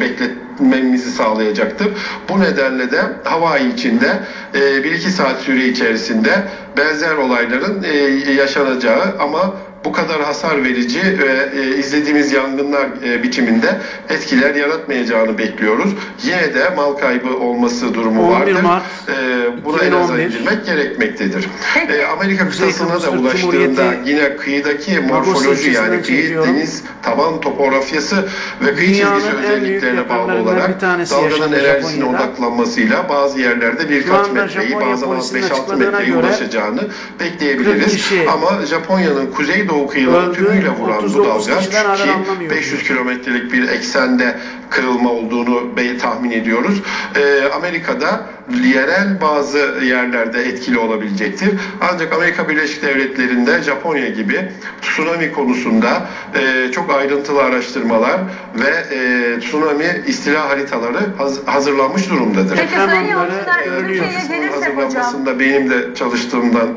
bekletmemizi sağlayacaktır. Bu nedenle de Hawaii içinde e, 1-2 saat süre içerisinde benzer olayların e, yaşanacağı ama bu kadar hasar verici ve e, izlediğimiz yangınlar e, biçiminde etkiler yaratmayacağını bekliyoruz. Yine de mal kaybı olması durumu 11 vardır. Mart E, buna en aza 2011. indirmek gerekmektedir. E, Amerika Kuzey kıtasına da ulaştığında yine kıyıdaki morfoloji yani kıyı çekiyorum. deniz taban topografyası ve kıyı Dünyanın çizgisi özelliklerine bağlı olarak dalganın enerjisine odaklanmasıyla bazı yerlerde birkaç metreyi polisinin 5-6 açıkladığına metreye göre ulaşacağını 40 bekleyebiliriz. Ama Japonya'nın kuzeydoğu kıyıları öldü, tümüyle vuran bu 39 dalga ki anlamıyoruz. 500 kilometrelik bir eksende kırılma olduğunu tahmin ediyoruz. Ee, Amerika'da yerel bazı yerlerde etkili olabilecektir. Ancak Amerika Birleşik Devletleri'nde Japonya gibi tsunami konusunda e, çok ayrıntılı araştırmalar ve e, tsunami istila haritaları haz- hazırlanmış durumdadır. Peki Hemen sayın böyle yolcular. Türkiye'ye gelirsek hocam. hazırlanmasında benim de çalıştığımdan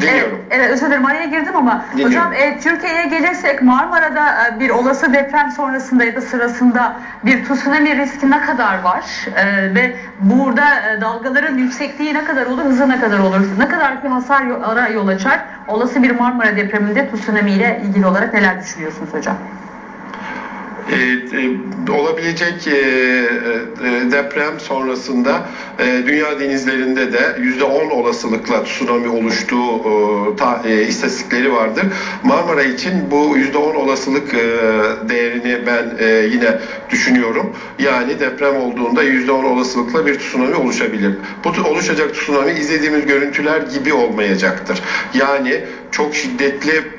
dinliyorum. evet özür dilerim araya girdim ama Dinliyorum. hocam e, Türkiye'ye gelirsek Marmara'da e, bir olası deprem sonrasında ya da sırasında bir tsunami riski ne kadar var E, ve burada e, dalgaların yüksekliği ne kadar olur, hızı ne kadar olur, ne kadar bir hasar yo- ara yol açar? Olası bir Marmara depreminde tsunami ile ilgili olarak neler düşünüyorsunuz hocam? E, e, olabilecek e, e, deprem sonrasında e, dünya denizlerinde de yüzde on olasılıkla tsunami oluştuğu e, ta, e, istatistikleri vardır. Marmara için bu yüzde on olasılık e, değerini ben e, yine düşünüyorum. Yani deprem olduğunda yüzde on olasılıkla bir tsunami oluşabilir. Bu oluşacak tsunami izlediğimiz görüntüler gibi olmayacaktır. Yani çok şiddetli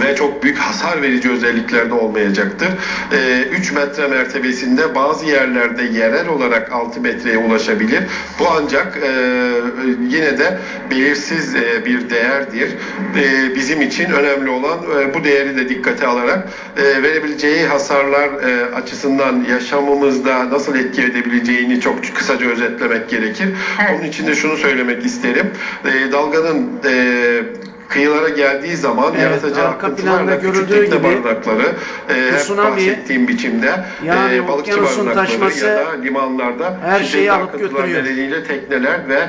ve çok büyük hasar verici özelliklerde olmayacaktır. Ee, 3 metre mertebesinde bazı yerlerde yerel olarak 6 metreye ulaşabilir. Bu ancak e, yine de belirsiz e, bir değerdir. E, bizim için önemli olan e, bu değeri de dikkate alarak e, verebileceği hasarlar e, açısından yaşamımızda nasıl etki edebileceğini çok kısaca özetlemek gerekir. Evet. Onun için de şunu söylemek isterim. E, dalganın e, kıyılara geldiği zaman Evet, yaratacağı akıntılarla planda küçük görüldüğü tekne gibi barınakları e, hep tsunami, bahsettiğim biçimde yani e, balıkçı barınakları taşması ya da limanlarda her şeyi alıp götürüyor. nedeniyle tekneler ve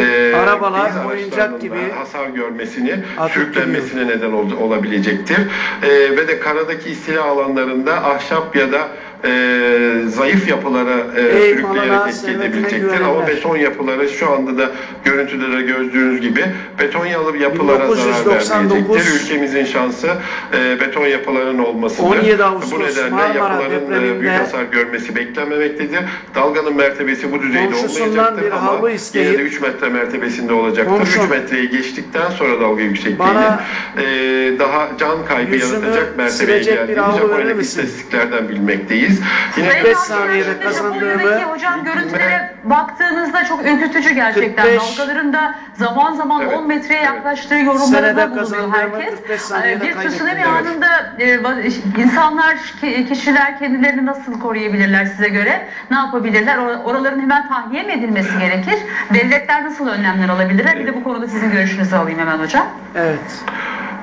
e, Arabalar, oyuncak gibi hasar görmesini, sürüklenmesine neden ol- olabilecektir. E, ve de karadaki istila alanlarında ahşap ya da e, zayıf yapılara e, Ey sürükleyerek etki edebilecektir. Ama beton yapıları şu anda da görüntüde de gördüğünüz gibi beton yapılara zarar 1999 vermeyecektir. Ülkemizin şansı e, beton yapıların olmasıdır. 17 Ağustos Bu nedenle Marmara yapıların e, büyük hasar görmesi beklenmemektedir. Dalganın mertebesi bu düzeyde olmayacaktır ama havlu yine isteyip- de 3 metre mertebesinde olacaktır. Komşum, 3 metreyi geçtikten sonra dalga yüksekliğini e, daha can kaybı yaratacak mertebeye geldiğini Japonya'daki istatistiklerden bilmekteyiz. Yine Sayın 45 yolcular, saniyede şimdi kazandığımı hocam görüntülere baktığınızda çok ürkütücü gerçekten. 45 Dalgaların da zaman zaman Evet, 10 metreye yaklaştığı yorumlarında bulunuyor herkes. 45 saniyede Ee, Bir tsunami anında e, insanlar, ki- kişiler kendilerini nasıl koruyabilirler size göre? Ne yapabilirler? Or- Oraların hemen tahliye mi edilmesi gerekir? Devletler nasıl önlemler alabilirler? Bir de bu konuda sizin görüşünüzü alayım hemen hocam. evet.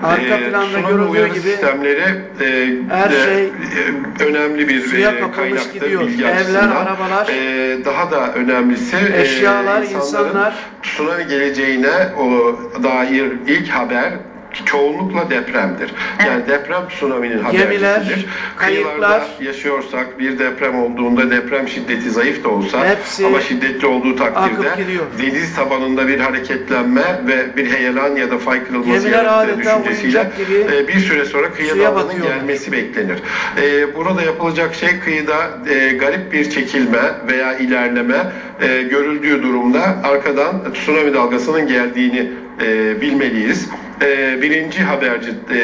Arka Ee, planda görüldüğü gibi sistemleri e, her de, şey e, önemli bir suya e, kaynaktır gidiyor. Evler, açısından. arabalar, E, daha da önemlisi e, eşyalar, insanların insanlar tsunami geleceğine o, dair ilk haber çoğunlukla depremdir. Yani deprem tsunami'nin habercisidir. Kıyılarda yaşıyorsak bir deprem olduğunda deprem şiddeti zayıf da olsa Hepsi ama şiddetli olduğu takdirde deniz tabanında bir hareketlenme ve bir heyelan ya da fay kırılması yarattığı düşüncesiyle gibi e, bir süre sonra suya dalganın gelmesi beklenir. E, burada yapılacak şey kıyıda e, garip bir çekilme veya ilerleme e, görüldüğü durumda arkadan tsunami dalgasının geldiğini e, bilmeliyiz. E, birinci haberci e,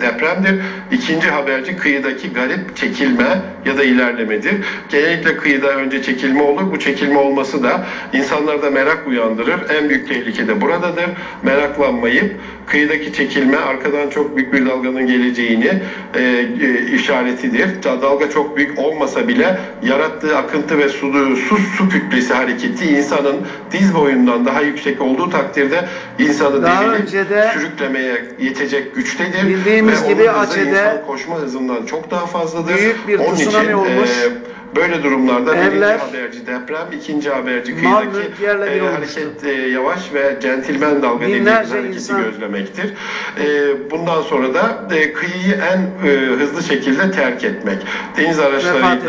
depremdir. İkinci haberci kıyıdaki garip çekilme ya da ilerlemedir. Genellikle kıyıda önce çekilme olur. Bu çekilme olması da insanlarda merak uyandırır. En büyük tehlike de buradadır. Meraklanmayıp kıyıdaki çekilme arkadan çok büyük bir dalganın geleceğini e, e, işaretidir. Dalga çok büyük olmasa bile yarattığı akıntı ve su, su, su kütlesi hareketi insanın diz boyundan daha yüksek olduğu takdirde insanı Daha devirip önce de sürüklemeye yetecek güçtedir. Bildiğimiz ve gibi insan koşma hızından çok daha fazladır. büyük bir Onun tsunami için, olmuş. e, Böyle durumlarda birinci Evler, haberci deprem, ikinci haberci kıyıdaki e, hareket e, yavaş ve centilmen dalga dediğimiz hareketi insan- gözlemektir. E, bundan sonra da e, kıyıyı en e, hızlı şekilde terk etmek. Deniz araçlarıyla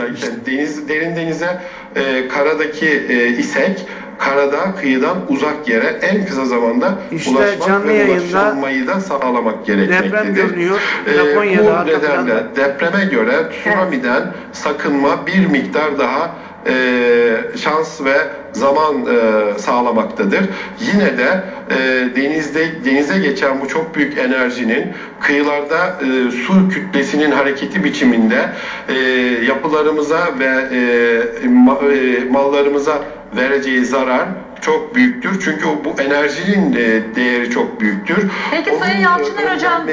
deniz derin denize e, karadaki e, isek karada kıyıdan uzak yere en kısa zamanda İşte ulaşmak canlı ve ulaşılmayı da sağlamak gerekmektedir. deprem görünüyor. E, Japonya'da bu nedenle depreme göre tsunami'den sakınma bir miktar daha e, şans ve zaman e, sağlamaktadır. Yine de e, denizde denize geçen bu çok büyük enerjinin kıyılarda e, su kütlesinin hareketi biçiminde e, yapılarımıza ve e, ma- e, mallarımıza vereceği zarar çok büyüktür. Çünkü bu enerjinin e, değeri çok büyüktür. Peki Onun, Sayın Yalçıner Hocam-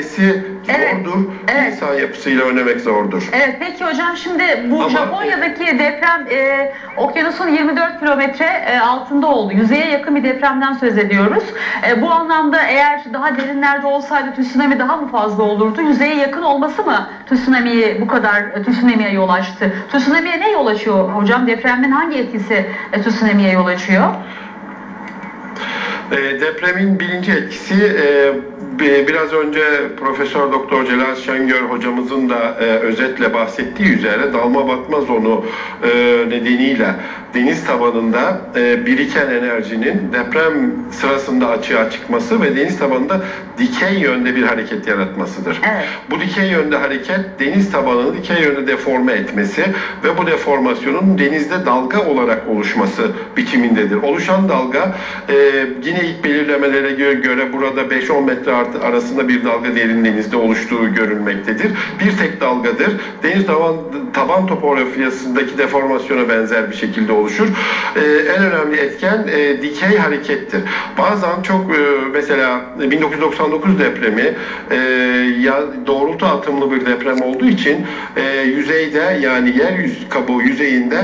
Evet, zordur. evet. İnsan yapısıyla önlemek zordur. Evet peki hocam şimdi bu Ama- Japonya'daki deprem e, okyanusun 24 kilometre e, altında oldu. Yüzeye yakın bir depremden söz ediyoruz. E, bu anlamda eğer daha derinlerde olsaydı tsunami daha mı fazla olurdu? Yüzeye yakın olması mı tsunami'yi bu kadar e, tsunami'ye yol açtı? Tsunami'ye ne yol açıyor hocam? Depremin hangi etkisi e, tsunami'ye yol açıyor? E, depremin birinci etkisi e, biraz önce Profesör Doktor Celal Şengör hocamızın da e, özetle bahsettiği üzere dalma batma zonu e, nedeniyle deniz tabanında e, biriken enerjinin deprem sırasında açığa çıkması ve deniz tabanında dikey yönde bir hareket yaratmasıdır. Evet. Bu dikey yönde hareket deniz tabanını dikey yönde deforme etmesi ve bu deformasyonun denizde dalga olarak oluşması biçimindedir. Oluşan dalga e, yine ilk belirlemelere göre, göre burada 5-10 metre artı- arasında bir dalga derin denizde oluştuğu görülmektedir. Bir tek dalgadır. Deniz taban, taban topografyasındaki deformasyona benzer bir şekilde oluşur. E, en önemli etken e, dikey harekettir. Bazen çok e, mesela 1999 depremi e, ya, doğrultu atımlı bir deprem olduğu için e, yüzeyde yani yer yüz kabuğu yüzeyinde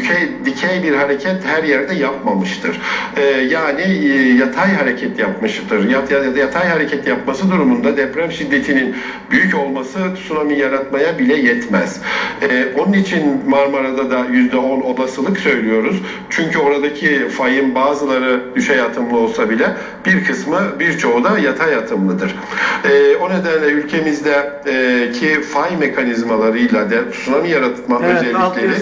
dikey, dikey bir hareket her yerde yapmamıştır. E, yani e, yatay hareket yapmıştır. Yat, yat- yatay hareket yapması durumunda deprem şiddetinin büyük olması tsunami yaratmaya bile yetmez. E, onun için Marmara'da da %10 olasılık söylüyoruz. Çünkü oradaki fayın bazıları düşey atımlı olsa bile bir kısmı birçoğu da yatay atımlıdır. E, o nedenle ülkemizde e, ki fay mekanizmalarıyla de tsunami yaratma Evet, özellikleri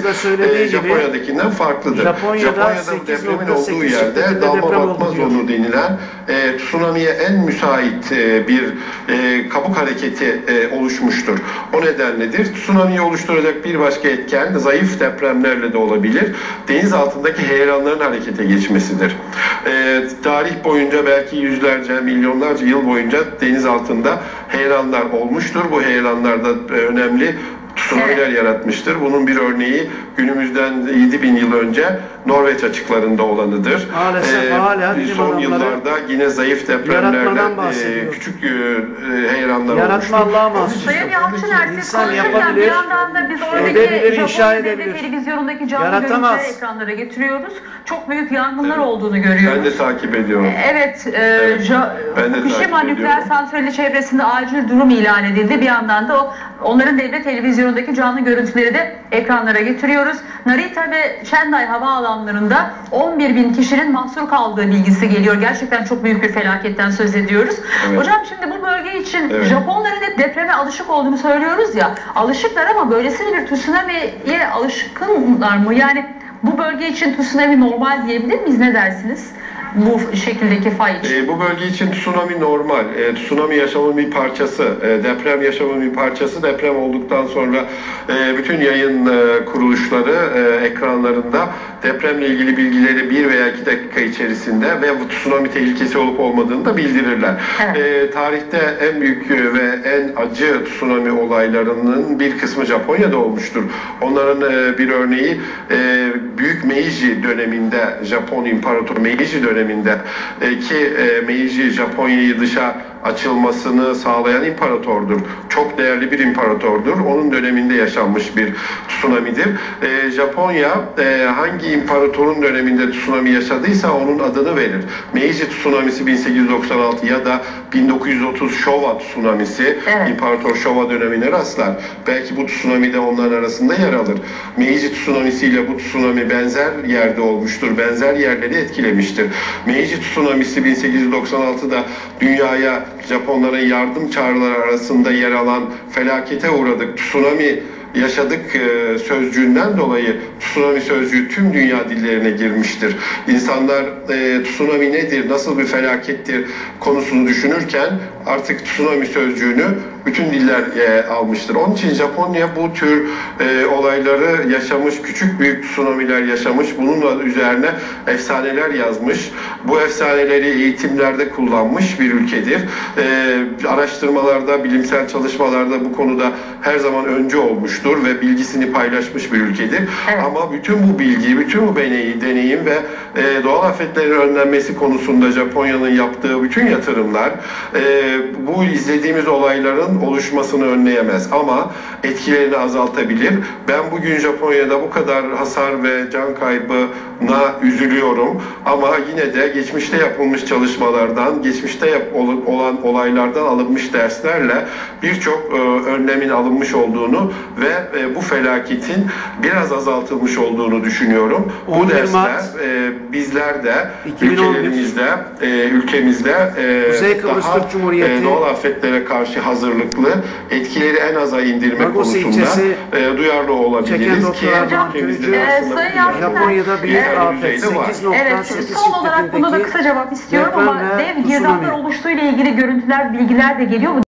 e, gibi Japonya'dakinden farklıdır. Japonya'da bu depremin 8.8 olduğu yerde dalma deprem batma oldu diyor. zonu denilen e, tsunami'ye en müsait e, bir e, kabuk hareketi e, oluşmuştur. O nedenledir. Tsunami'yi oluşturacak bir başka etken zayıf depremlerle de olabilir. Deniz altındaki heyelanların harekete geçmesidir. E, tarih boyunca belki yüzlerce, milyonlarca yıl boyunca deniz altında heyelanlar olmuştur. Bu heyelanlar da e, önemli tsunami'ler yaratmıştır. Bunun bir örneği günümüzden 7000 yıl önce Norveç açıklarında olanıdır. Maalesef hala bilim son yıllarda yine zayıf depremlerle e, küçük e, e, heyelanlar Yaratma olmuştur. Allah'a Onun mahsus. için Sayın Yalçıner siz İnsan konuşurken bir yandan da biz edebilir, oradaki inşa Japon devlet edebilir. televizyonundaki canlı Yaratamaz. görüntüleri ekranlara getiriyoruz. Çok büyük yangınlar Evet. olduğunu görüyoruz. Ben de takip ediyorum. Evet, e, Evet, Ja- ben de Fukushima nükleer santrali çevresinde acil durum ilan edildi. Bir yandan da o, onların devlet televizyonundaki canlı görüntüleri de ekranlara getiriyoruz. Narita ve Sendai havaalanlarında 11 bin kişinin mahsur kaldığı bilgisi geliyor. Gerçekten çok büyük bir felaketten söz ediyoruz. Evet. Hocam şimdi bu bölge için Evet. Japonların hep depreme alışık olduğunu söylüyoruz ya. Alışıklar ama böylesine bir tsunami'ye alışkınlar mı? Yani bu bölge için tsunami normal diyebilir miyiz? Ne dersiniz? Bu şekildeki fay için. E, bu bölge için tsunami normal. E, tsunami yaşamın bir parçası. E, deprem yaşamın bir parçası. Deprem olduktan sonra e, bütün yayın e, kuruluşları e, ekranlarında depremle ilgili bilgileri bir veya iki dakika içerisinde ve bu tsunami tehlikesi olup olmadığını da bildirirler. Evet. E, tarihte en büyük ve en acı tsunami olaylarının bir kısmı Japonya'da olmuştur. Onların e, bir örneği e, Büyük Meiji döneminde Japon İmparatoru Meiji döneminde e, ki e, Meiji Japonya'yı dışa açılmasını sağlayan imparatordur. Çok değerli bir imparatordur. Onun döneminde yaşanmış bir tsunami'dir. E, Japonya e, hangi imparatorun döneminde tsunami yaşadıysa onun adını verir. Meiji tsunamisi 1896 ya da 1930 Showa tsunamisi Evet. İmparator Showa dönemine rastlar. Belki bu tsunami de onların arasında yer alır. Meiji tsunamisi ile bu tsunami benzer yerde olmuştur. Benzer yerleri etkilemiştir. Meiji tsunamisi 1896'da dünyaya Japonların yardım çağrıları arasında yer alan felakete uğradık. Tsunami yaşadık e, sözcüğünden dolayı tsunami sözcüğü tüm dünya dillerine girmiştir. İnsanlar e, tsunami nedir, nasıl bir felakettir konusunu düşünürken artık tsunami sözcüğünü bütün diller e, almıştır. Onun için Japonya bu tür e, olayları yaşamış, küçük büyük tsunamiler yaşamış, bununla üzerine efsaneler yazmış. Bu efsaneleri eğitimlerde kullanmış bir ülkedir. E, araştırmalarda, bilimsel çalışmalarda bu konuda her zaman önce olmuştur ve bilgisini paylaşmış bir ülkedir. Evet. Ama bütün bu bilgi, bütün bu deneyim, deneyim ve e, doğal afetlerin önlenmesi konusunda Japonya'nın yaptığı bütün yatırımlar e, bu izlediğimiz olayların oluşmasını önleyemez ama etkilerini azaltabilir. Ben bugün Japonya'da bu kadar hasar ve can kaybına üzülüyorum ama yine de geçmişte yapılmış çalışmalardan, geçmişte yap- ol- olan olaylardan alınmış derslerle birçok e, önlemin alınmış olduğunu ve e, bu felaketin biraz azaltılmış olduğunu düşünüyorum. Bu 11 dersler Mart e, bizler de 2011 ülkelerimizde, e, ülkemizde e, Kuzey Kıbrıs daha Türk Cumhuriyeti e, doğal afetlere karşı hazırlıklı, etkileri en aza indirme Lagos konusunda ilçesi e, duyarlı olabiliriz ki ülkemizde Yasin Japonya'da Evet. afet düzeyde var. 8.8 Evet, son olarak buna da kısa cevap istiyorum ama dev girdaplar oluştuğu ile ilgili görüntüler, bilgiler de geliyor. Bu